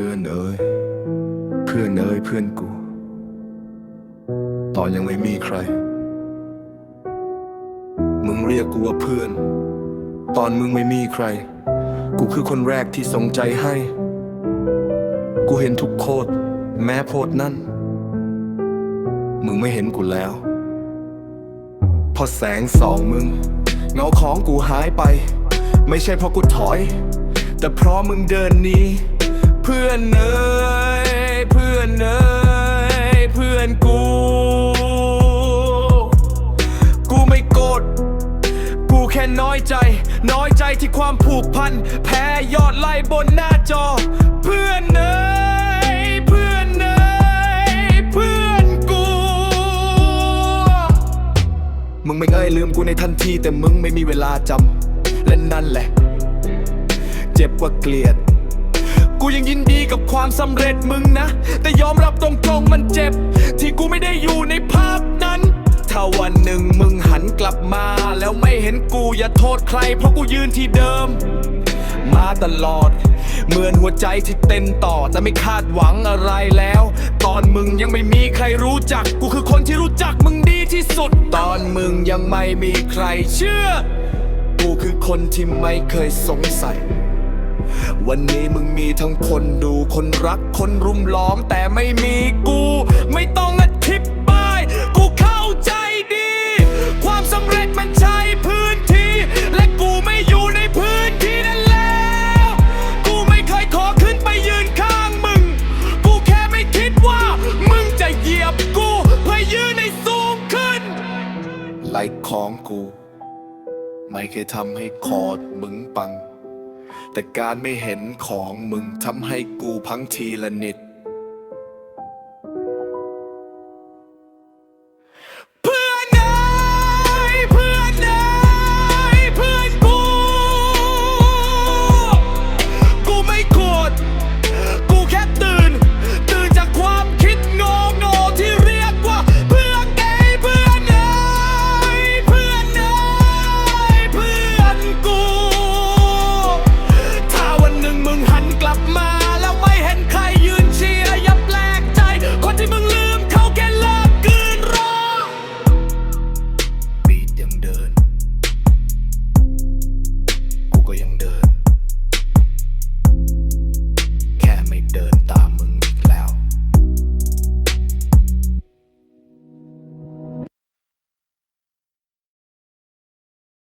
พื่อนเอ้ยเพื่อนเอ้ยเพื่อนกู ตอนยังไม่มีใคร มึงเรียกกูว่าเพื่อน ตอนมึงไม่มีใคร กูคือคนแรกที่สงใจให้ กูเห็นทุกโคตรแม้โพดนั่น มึงไม่เห็นกูแล้ว พอแสงส่องมึง เงาของกูหายไป ไม่ใช่เพราะกูถอย แต่เพราะมึงเดินหนี้ เพื่อนเอ้ยเพื่อนเอ้ยเพื่อนกู กูไม่โกรธกูแค่น้อยใจ น้อยใจที่ความผูกพัน แพ้ยอดไล่บนหน้าจอ เพื่อนเอ้ยเพื่อนเอ้ยเพื่อนกู มึงไม่เอ่ยลืมกูในทันที แต่มึงไม่มีเวลาจำและนั่นแหละ เจ็บกว่าเกลียด กูยังยินดีกับความสำเร็จมึงนะ แต่ยอมรับตรงๆมันเจ็บ ที่กูไม่ได้อยู่ในภาพนั้น ถ้าวันหนึ่งมึงหันกลับมา แล้วไม่เห็นกูอย่าโทษใคร เพราะกูยืนที่เดิม มาตลอด เหมือนหัวใจที่เต้นต่อแต่ไม่คาดหวังอะไรแล้ว ตอนมึงยังไม่มีใครรู้จัก กูคือคนที่รู้จักมึงดีที่สุด ตอนมึงยังไม่มีใครเชื่อ กูคือคนที่ไม่เคยสงสัย วันนี้มึงมีทั้งคนดูคนรักคนรุมล้อม แต่ไม่มีกู ไม่ต้องอธิบาย กูเข้าใจดี ความสำเร็จมันใช่พื้นที่ และกูไม่อยู่ในพื้นที่นั้นแล้ว กูไม่เคยขอขึ้นไปยืนข้างมึง กูแค่ไม่คิดว่า มึงจะเหยียบกูเพื่อยืนในสูงขึ้นไล่ของกู ไม่เคยทำให้คอร์ดมึงปัง แต่การไม่เห็นของมึงทำให้กูพังทีละนิด